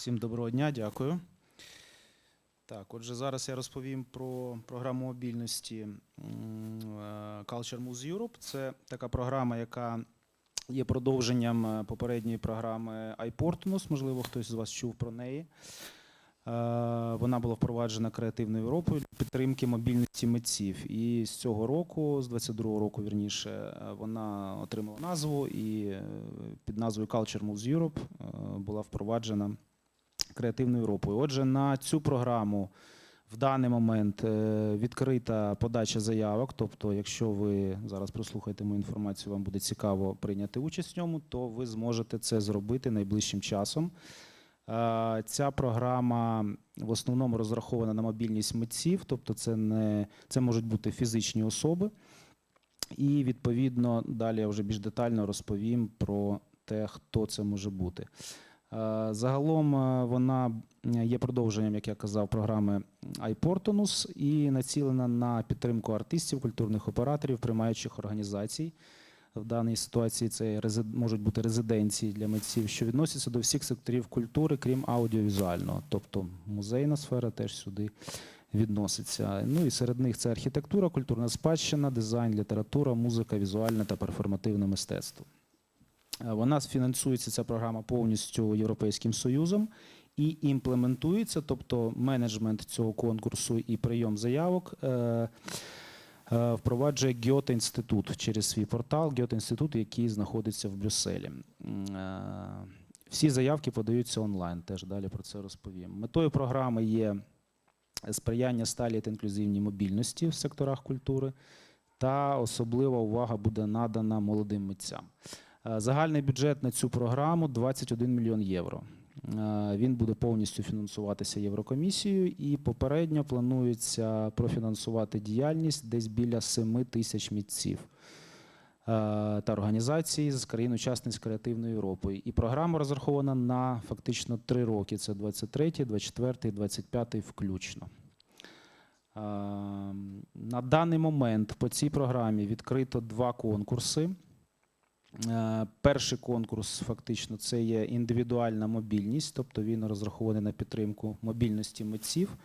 Всім доброго дня, дякую. Так, отже, зараз я розповім про програму мобільності е, Culture Moves Europe. Це така програма, яка є продовженням е, попередньої програми iPortunus. Можливо, хтось з вас чув про неї. Е, Вона була впроваджена креативною Європою для підтримки мобільності митців. І з цього року, з 22-го року, вірніше, вона отримала назву і під назвою Culture Moves Europe була впроваджена креативною Європою. Отже, на цю програму в даний момент е, відкрита подача заявок. Тобто, якщо ви зараз прослухаєте мою інформацію, вам буде цікаво прийняти участь в ньому, то ви зможете це зробити найближчим часом. Е, Ця програма в основному розрахована на мобільність митців, тобто це не це можуть бути фізичні особи. І відповідно далі я вже більш детально розповім про те, хто це може бути. Е, Загалом е, вона є продовженням, як я казав, програми iPortunus і націлена на підтримку артистів, культурних операторів, приймаючих організацій. В даній ситуації це можуть бути резиденції для митців, що відносяться до всіх секторів культури, крім аудіовізуального, тобто музейна сфера теж сюди відноситься. Ну і серед них це архітектура, культурна спадщина, дизайн, література, музика, візуальне та перформативне мистецтво. Е, Вона фінансується ця програма повністю Європейським Союзом і імплементується, тобто менеджмент цього конкурсу і прийом заявок. е, е, Впроваджує Гьоте інститут через свій портал Гьоте інститут, який знаходиться в Брюсселі. Всі заявки подаються онлайн. Теж далі про це розповім. Метою програми є сприяння сталій та інклюзивній мобільності в секторах культури, та особлива увага буде надана молодим митцям. Е, Загальний бюджет на цю програму 21 мільйон євро. Е, Він буде повністю фінансуватися Єврокомісією, і попередньо планується профінансувати діяльність десь біля 7 тисяч митців е, та організацій з країн-учасниць креативної Європи. І програма розрахована на фактично три роки: це 23, 24, 25 включно. На даний момент по цій програмі відкрито два конкурси. Е, Перший конкурс фактично це є індивідуальна мобільність, тобто він розрахований на підтримку мобільності митців.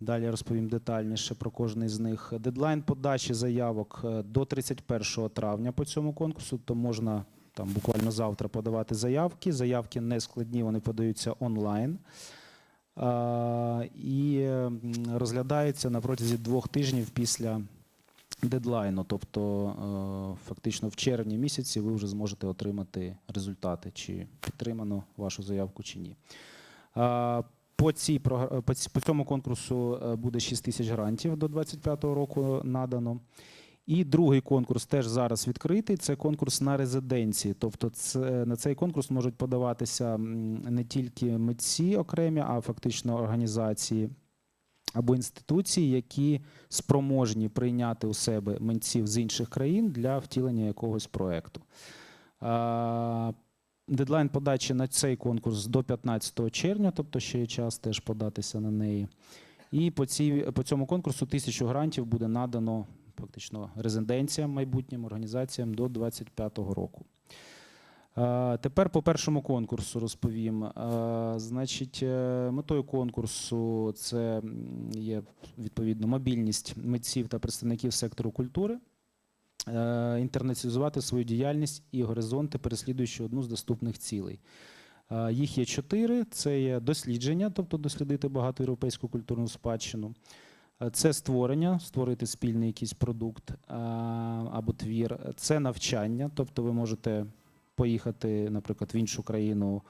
Далі розповім детальніше про кожний з них. Дедлайн подачі заявок е, до 31 травня по цьому конкурсу, то можна там буквально завтра подавати заявки. Заявки не складні, вони подаються онлайн. І м, розглядаються на протязі двох тижнів після дедлайну. Тобто, е, фактично в червні місяці ви вже зможете отримати результати, чи підтримано вашу заявку, чи ні. По, цій, по, цьому конкурсу е, буде 6 тисяч грантів до 2025 року надано. І другий конкурс теж зараз відкритий. Це конкурс на резиденції. Тобто, це, на цей конкурс можуть подаватися не тільки митці окремі, а фактично організації або інституції, які спроможні прийняти у себе митців з інших країн для втілення якогось проекту. Дедлайн подачі на цей конкурс до 15 червня, тобто ще є час теж податися на неї. І по, цій, по цьому конкурсу тисячу грантів буде надано фактично резиденціям майбутнім організаціям до 2025 року. Е, Тепер по першому конкурсу розповім. Е, Значить, е, метою конкурсу це є відповідно мобільність митців та представників сектору культури, інтернаціонізувати свою діяльність і горизонти, переслідуючи одну з доступних цілей. Їх є чотири: це є дослідження, тобто дослідити багату європейську культурну спадщину. Це створення, створити спільний якийсь продукт або твір. Це навчання, тобто ви можете поїхати, наприклад, в іншу країну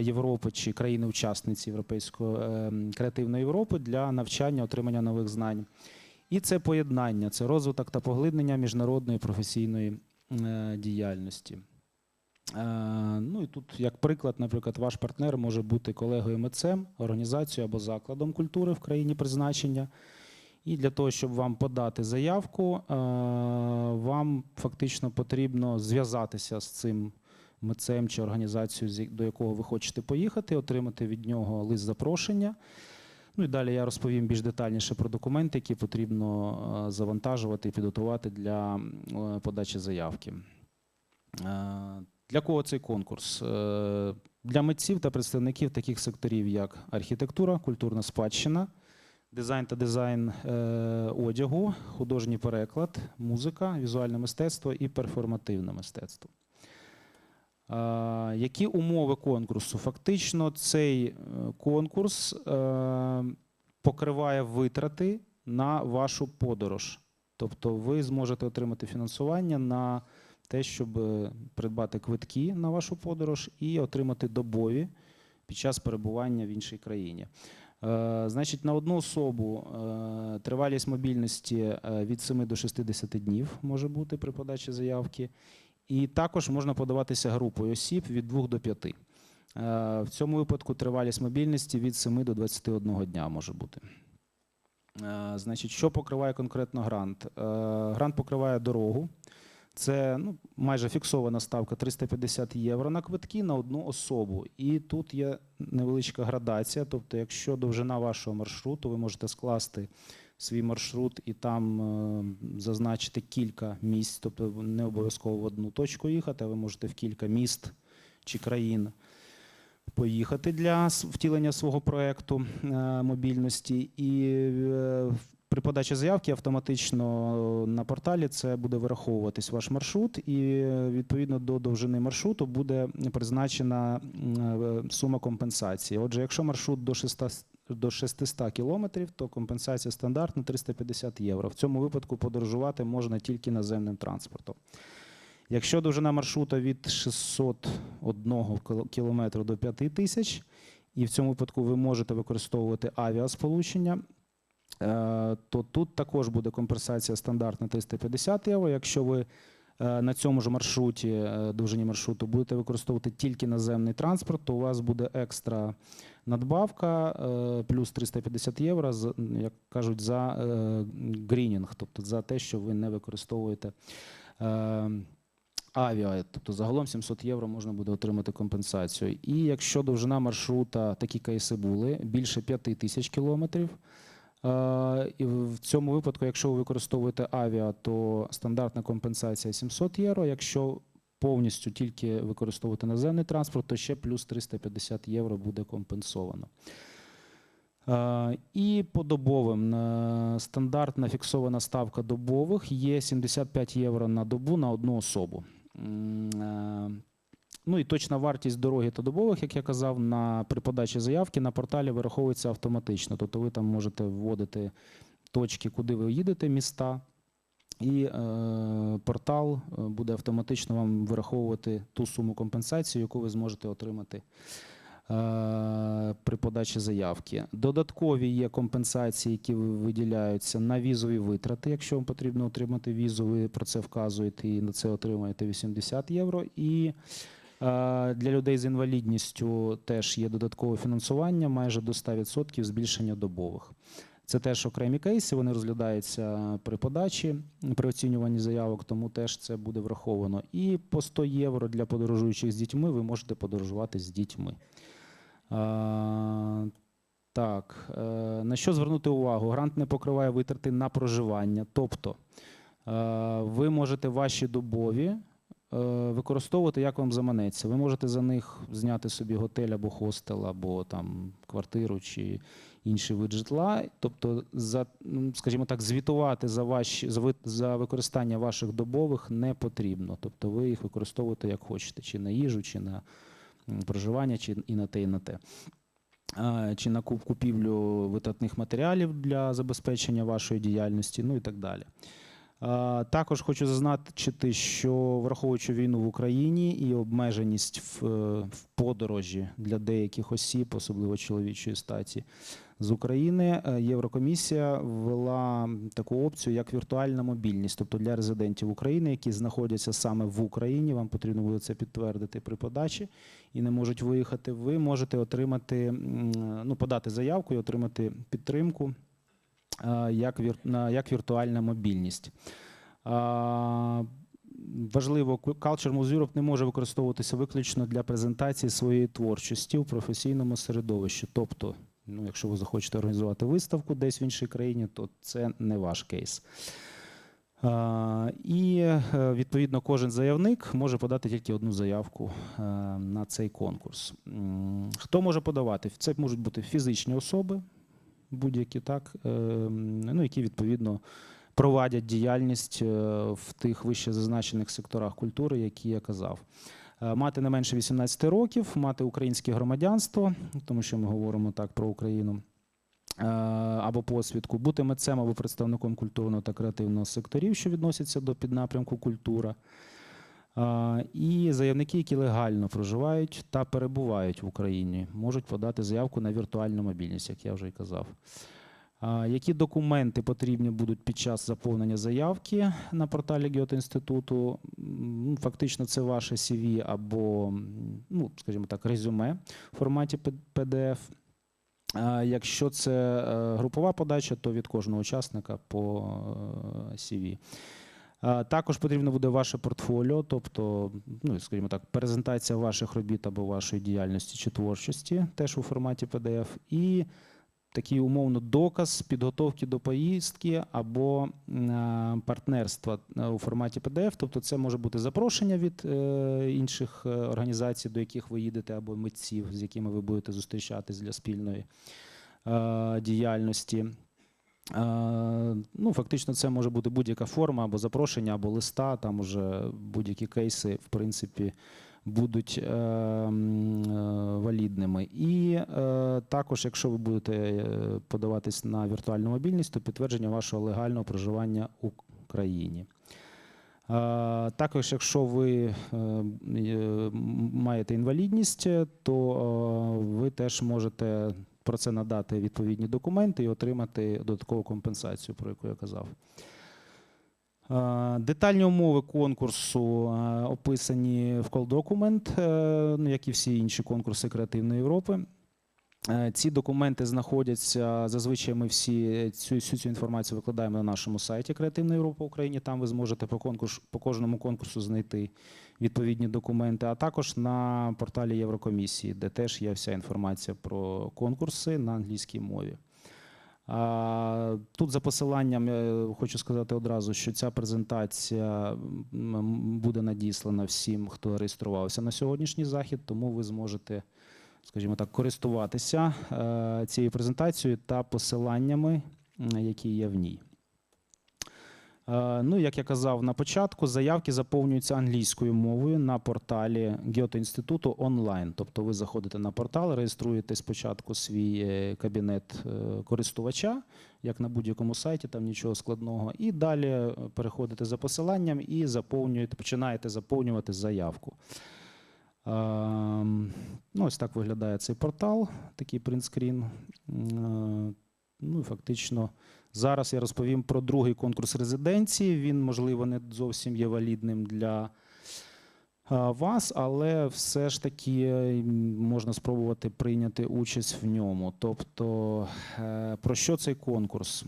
Європи чи країни-учасниці Європейської е, креативної Європи для навчання, отримання нових знань. І це поєднання, це розвиток та поглиблення міжнародної професійної е, діяльності. Е, Ну і тут, як приклад, наприклад, ваш партнер може бути колегою митцем, організацією або закладом культури в країні призначення. І для того, щоб вам подати заявку, е, вам фактично потрібно зв'язатися з цим митцем чи організацією, до якого ви хочете поїхати, отримати від нього лист запрошення. Ну і далі я розповім більш детальніше про документи, які потрібно е, завантажувати і підготувати для е, подачі заявки. Для кого цей конкурс? Для митців та представників таких секторів, як архітектура, культурна спадщина, дизайн та дизайн е, одягу, художній переклад, музика, візуальне мистецтво і перформативне мистецтво. Е, які умови конкурсу? Фактично, цей е, конкурс покриває витрати на вашу подорож. Тобто ви зможете отримати фінансування на те, щоб придбати квитки на вашу подорож і отримати добові під час перебування в іншій країні. Е, Значить, на одну особу е, тривалість мобільності е, від 7 до 60 днів може бути при подачі заявки. І також можна подаватися групою осіб від 2 до 5. Е, В цьому випадку тривалість мобільності від 7 до 21 дня може бути. Значить, що покриває конкретно грант? Грант покриває дорогу. Це ну, майже фіксована ставка 350 євро на квитки на одну особу. І тут є невеличка градація. Тобто, якщо довжина вашого маршруту, ви можете скласти свій маршрут і там е, зазначити кілька місць, тобто не обов'язково в одну точку їхати, а ви можете в кілька міст чи країн поїхати для втілення свого проекту е, мобільності. І е, при подачі заявки автоматично на порталі це буде вираховуватись ваш маршрут, і е, відповідно до довжини маршруту буде призначена е, сума компенсації. Отже, якщо маршрут до 600, до 600 кілометрів, то компенсація стандартна 350 євро. В цьому випадку подорожувати можна тільки наземним транспортом. Якщо довжина маршрута від 601 кілометру до 5000, і в цьому випадку ви можете використовувати авіасполучення, е, то тут також буде компенсація стандартна 350 євро. Якщо ви е, на цьому ж маршруті, е, довжині маршруту, будете використовувати тільки наземний транспорт, то у вас буде екстра надбавка е, плюс 350 євро, як кажуть, за е, грінінг, тобто за те, що ви не використовуєте. е, Авіа, тобто загалом 700 євро можна буде отримати компенсацію. І якщо довжина маршрута, такі кейси були, більше 5 тисяч кілометрів. Е, І в цьому випадку, якщо ви використовуєте авіа, то стандартна компенсація 700 євро. Якщо повністю тільки використовувати наземний транспорт, то ще плюс 350 євро буде компенсовано. Е, І по добовим е, стандартна фіксована ставка добових є 75 євро на добу на одну особу. Ну і точна вартість дороги та добових, як я казав, на при подачі заявки на порталі вираховується автоматично. Тобто ви там можете вводити точки, куди ви їдете, міста, і е, портал е, буде автоматично вам вираховувати ту суму компенсації, яку ви зможете отримати е, при подачі заявки. Додаткові є компенсації, які виділяються на візові витрати. Якщо вам потрібно отримати візу, ви про це вказуєте і на це отримаєте 80 євро. І для людей з інвалідністю теж є додаткове фінансування майже до 100% збільшення добових. Це теж окремі кейси, вони розглядаються при подачі, при оцінюванні заявок, тому теж це буде враховано. І по 100 євро для подорожуючих з дітьми ви можете подорожувати з дітьми. А, так, е, на що звернути увагу? Грант не покриває витрати на проживання. Тобто е, ви можете ваші добові е, використовувати як вам заманеться. Ви можете за них зняти собі готель або хостел, або там квартиру чи інший вид житла. Тобто, за, ну, скажімо так, звітувати за, ваші, за, використання ваших добових не потрібно. Тобто ви їх використовуєте як хочете, чи на їжу, чи на проживання, чи і на те, і на те. Чи на куп- купівлю витратних матеріалів для забезпечення вашої діяльності, ну і так далі. А, Також хочу зазначити, що враховуючи війну в Україні і обмеженість в, е, в подорожі для деяких осіб, особливо чоловічої статі, з України, е, Єврокомісія ввела таку опцію, як віртуальна мобільність, тобто для резидентів України, які знаходяться саме в Україні, вам потрібно буде це підтвердити при подачі і не можуть виїхати. Ви можете отримати, ну, подати заявку і отримати підтримку е, як, як віртуальна мобільність. Важливо, Culture Moves Europe не може використовуватися виключно для презентації своєї творчості у професійному середовищі. Тобто, ну, якщо ви захочете організувати виставку десь в іншій країні, то це не ваш кейс. І е, відповідно кожен заявник може подати тільки одну заявку е, на цей конкурс. Хто може подавати? Це можуть бути фізичні особи, будь-які так, е, ну, які відповідно провадять діяльність е, в тих вище зазначених секторах культури, які я казав. Е, Мати не менше 18 років, мати українське громадянство, тому що ми говоримо так про Україну, е, або посвідку, бути митцем або представником культурного та креативного секторів, що відносяться до піднапрямку культура. І заявники, які легально проживають та перебувають в Україні, можуть подати заявку на віртуальну мобільність, як я вже й казав. Які документи потрібні будуть під час заповнення заявки на порталі Гьоте інституту? Ну, Фактично, це ваше CV або, ну, скажімо так, резюме в форматі PDF. Якщо це е, групова подача, то від кожного учасника по е, CV. А, Також потрібно буде ваше портфоліо, тобто, ну, скажімо так, презентація ваших робіт або вашої діяльності чи творчості, теж у форматі PDF, і такий умовно доказ підготовки до поїздки або е, партнерства е, у форматі PDF. Тобто, це може бути запрошення від е, інших е, організацій, до яких ви їдете, або митців, з якими ви будете зустрічатись для спільної е, діяльності. Е, Ну, фактично, це може бути будь-яка форма або запрошення, або листа. Там уже будь-які кейси, в принципі, будуть е, е, валідними. І е, також, якщо ви будете е, подаватись на віртуальну мобільність, то підтвердження вашого легального проживання у країні. Е, Також, якщо ви маєте інвалідність, то ви теж можете про це надати відповідні документи і отримати додаткову компенсацію, про яку я казав. Е, Детальні умови конкурсу е, описані в колдокумент, е, ну, як і всі інші конкурси Креативної Європи. Е, Ці документи знаходяться зазвичай. Ми всі цю всю цю інформацію викладаємо на нашому сайті Креативна Європа Україні. Там ви зможете по конкурс, по кожному конкурсу знайти відповідні документи, а також на порталі Єврокомісії, де теж є вся інформація про конкурси на англійській мові. Тут за посиланням я хочу сказати одразу, що ця презентація буде надіслана всім, хто реєструвався на сьогоднішній захід, тому ви зможете, скажімо так, користуватися е, цією презентацією та посиланнями, які є в ній. Е, Ну, як я казав на початку, заявки заповнюються англійською мовою на порталі Гьоте інституту онлайн. Тобто ви заходите на портал, реєструєте спочатку свій е, кабінет користувача, як на будь-якому сайті, там нічого складного. І далі переходите за посиланням і заповнюєте, починаєте заповнювати заявку. Ем, Ну, ось так виглядає цей портал, такий принтскрін. Е, Ну і фактично зараз я розповім про другий конкурс резиденції. Він, можливо, не зовсім є валідним для вас, але все ж таки е, можна спробувати прийняти участь в ньому. Тобто, е, про що цей конкурс?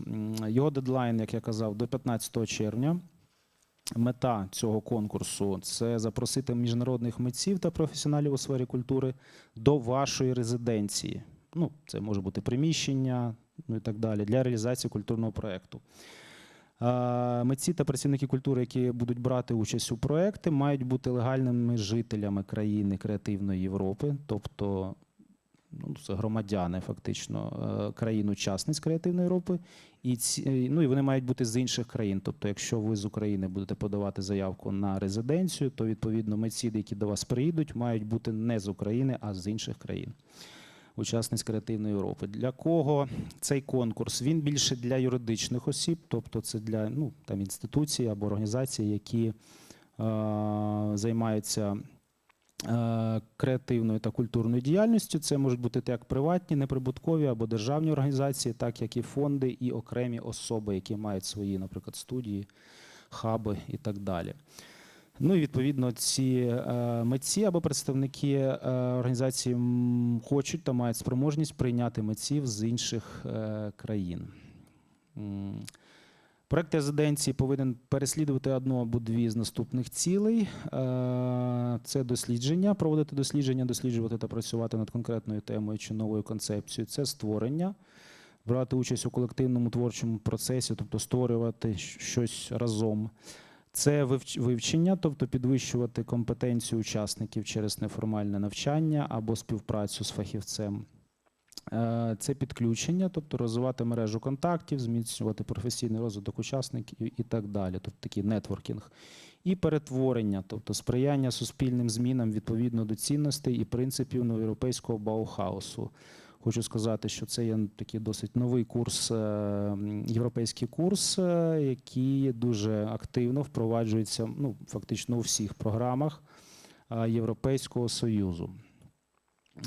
Його дедлайн, як я казав, до 15 червня. Мета цього конкурсу це запросити міжнародних митців та професіоналів у сфері культури до вашої резиденції. Ну, це може бути приміщення, ну і так далі, для реалізації культурного проєкту. Митці та працівники культури, які будуть брати участь у проєкти, мають бути легальними жителями країни креативної Європи, тобто ну, це громадяни, фактично, е, країн-учасниць креативної Європи, і ці, е, ну, і вони мають бути з інших країн. Тобто, якщо ви з України будете подавати заявку на резиденцію, то відповідно митці, які до вас приїдуть, мають бути не з України, а з інших країн. Учасниць креативної Європи. Для кого цей конкурс? Він більше для юридичних осіб, тобто це для ну, там, інституцій або організацій, які е, займаються креативною та культурною діяльністю. Це можуть бути як приватні, неприбуткові або державні організації, так як і фонди і окремі особи, які мають свої, наприклад, студії, хаби і так далі. Ну і відповідно ці е, митці або представники е, організації хочуть та мають спроможність прийняти митців з інших е, країн. Проект резиденції повинен переслідувати одну або дві з наступних цілей: Е, це дослідження, проводити дослідження, досліджувати та працювати над конкретною темою чи новою концепцією. Це створення брати участь у колективному творчому процесі, тобто створювати щось разом. Це вивч- вивчення, тобто підвищувати компетенцію учасників через неформальне навчання або співпрацю з фахівцем. Е, Це підключення, тобто розвивати мережу контактів, зміцнювати професійний розвиток учасників і так далі, тобто такий нетворкінг. І перетворення, тобто сприяння суспільним змінам відповідно до цінностей і принципів новоєвропейського Баухаусу. Хочу сказати, що це є такий досить новий курс, е, європейський курс, е, який дуже активно впроваджується ну, фактично у всіх програмах Європейського Союзу.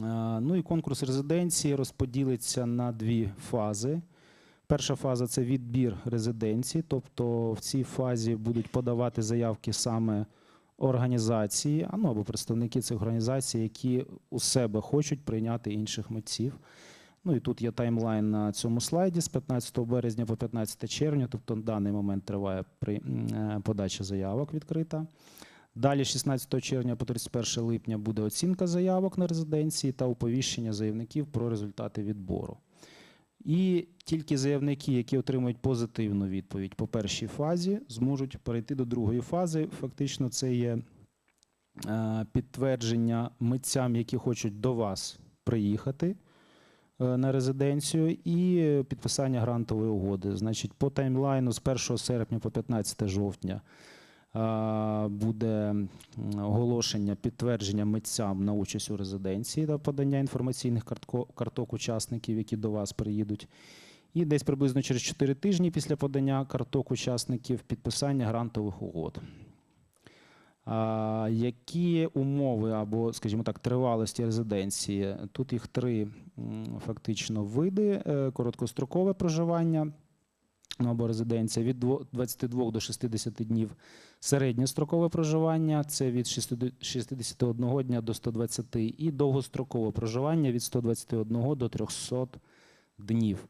Е, Ну і конкурс резиденції розподілиться на дві фази. Перша фаза це відбір резиденцій, тобто в цій фазі будуть подавати заявки саме організації, ну або представники цих організацій, які у себе хочуть прийняти інших митців. Ну і тут є таймлайн на цьому слайді з 15 березня по 15 червня, тобто на даний момент триває е, подача заявок відкрита. Далі, 16 червня по 31 липня, буде оцінка заявок на резиденції та оповіщення заявників про результати відбору. І тільки заявники, які отримують позитивну відповідь по першій фазі, зможуть перейти до другої фази. Фактично, це є е, підтвердження митцям, які хочуть до вас приїхати е, на резиденцію, і підписання грантової угоди. Значить, по таймлайну з 1 серпня по 15 жовтня буде оголошення підтвердження митцям на участь у резиденції та подання інформаційних карток учасників, які до вас приїдуть. І десь приблизно через 4 тижні після подання карток учасників підписання грантових угод. А, які умови або, скажімо так, тривалості резиденції? Тут їх три фактично види: Е, короткострокове проживання ну, або резиденція від 22 до 60 днів. Середньострокове проживання це від 61 дня до 120, і довгострокове проживання від 121 до 300 днів.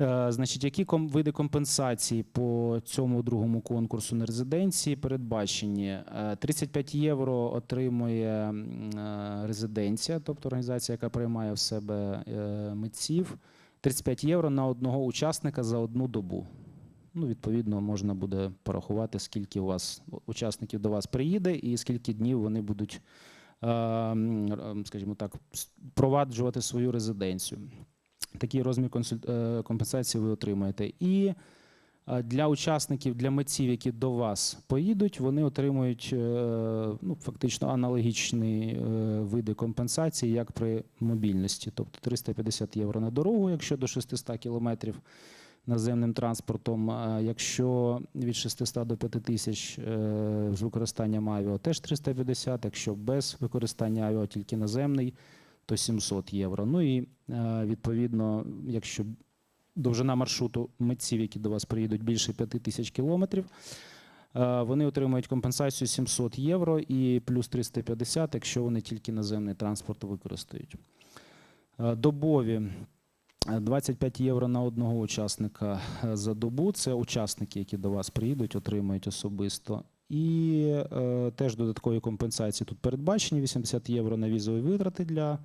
Е, Значить, які види компенсації по цьому другому конкурсу на резиденції передбачені? Е, 35 євро отримує е, резиденція, тобто організація, яка приймає в себе е, митців. 35 євро на одного учасника за одну добу. Ну, відповідно, можна буде порахувати, скільки у вас учасників до вас приїде і скільки днів вони будуть, е, скажімо так, проваджувати свою резиденцію. Такий розмір е, компенсації ви отримаєте. І для учасників, для митців, які до вас поїдуть, вони отримують е, ну, фактично аналогічні е, види компенсації, як при мобільності, тобто 350 євро на дорогу, якщо до 600 кілометрів наземним транспортом. Якщо від 600 до 5 тисяч е, з використанням авіа, теж 350, якщо без використання авіа, тільки наземний, то 700 євро. Ну і відповідно, якщо довжина маршруту митців, які до вас приїдуть більше 5 тисяч кілометрів, е, вони отримують компенсацію 700 євро і плюс 350, якщо вони тільки наземний транспорт використають. Е, Добові е, 25 євро на одного учасника е, за добу. Це учасники, які до вас приїдуть, отримають особисто. І е, теж додаткові компенсації тут передбачені: 80 євро на візові витрати для е,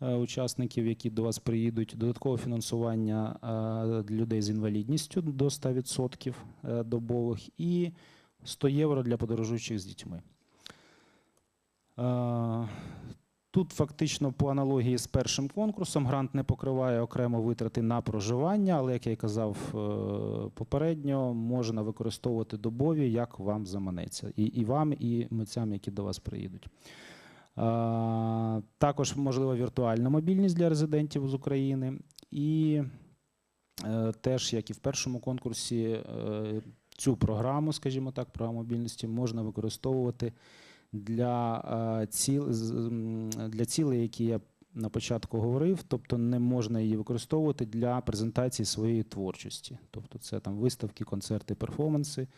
учасників, які до вас приїдуть. Додаткове фінансування е, людей з інвалідністю до 100% е, добових, і 100 євро для подорожуючих з дітьми. Е, Тут фактично по аналогії з першим конкурсом грант не покриває окремо витрати на проживання, але, як я й казав е, попередньо, можна використовувати добові, як вам заманеться, і, і вам, і митцям, які до вас приїдуть. Також можлива віртуальна мобільність для резидентів з України. І е, теж, як і в першому конкурсі, е, цю програму, скажімо так, програму мобільності можна використовувати для, е, ціл, для цілей, які я на початку говорив, тобто не можна її використовувати для презентації своєї творчості. Тобто це там виставки, концерти, перформанси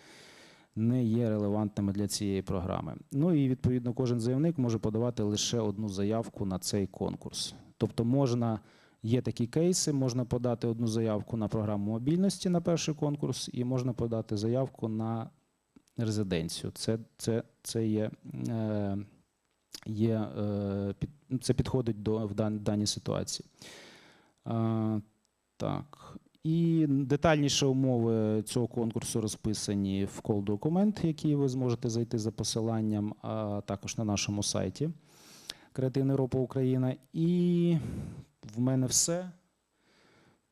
не є релевантними для цієї програми. Ну і відповідно кожен заявник може подавати лише одну заявку на цей конкурс. Тобто можна. Є такі кейси, можна подати одну заявку на програму мобільності на перший конкурс, і можна подати заявку на резиденцію. Це, це, це є, е, є е, це підходить до в дан, даній ситуації. Так. І детальніші умови цього конкурсу розписані в кол документ, який ви зможете зайти за посиланням, а також на нашому сайті Креативна Європа Україна. І в мене все.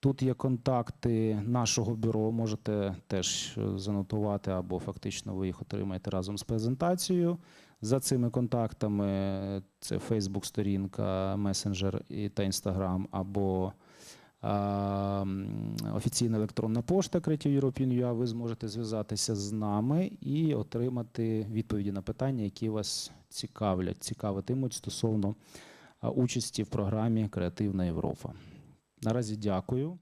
Тут є контакти нашого бюро, можете теж е, занотувати, або фактично ви їх отримаєте разом з презентацією. За цими контактами е, це Facebook-сторінка, месенджер та Instagram, або офіційна електронна пошта Creative European.ua. Ви зможете зв'язатися з нами і отримати відповіді на питання, які вас цікавлять, цікавитимуть стосовно участі в програмі Креативна Європа. Наразі дякую.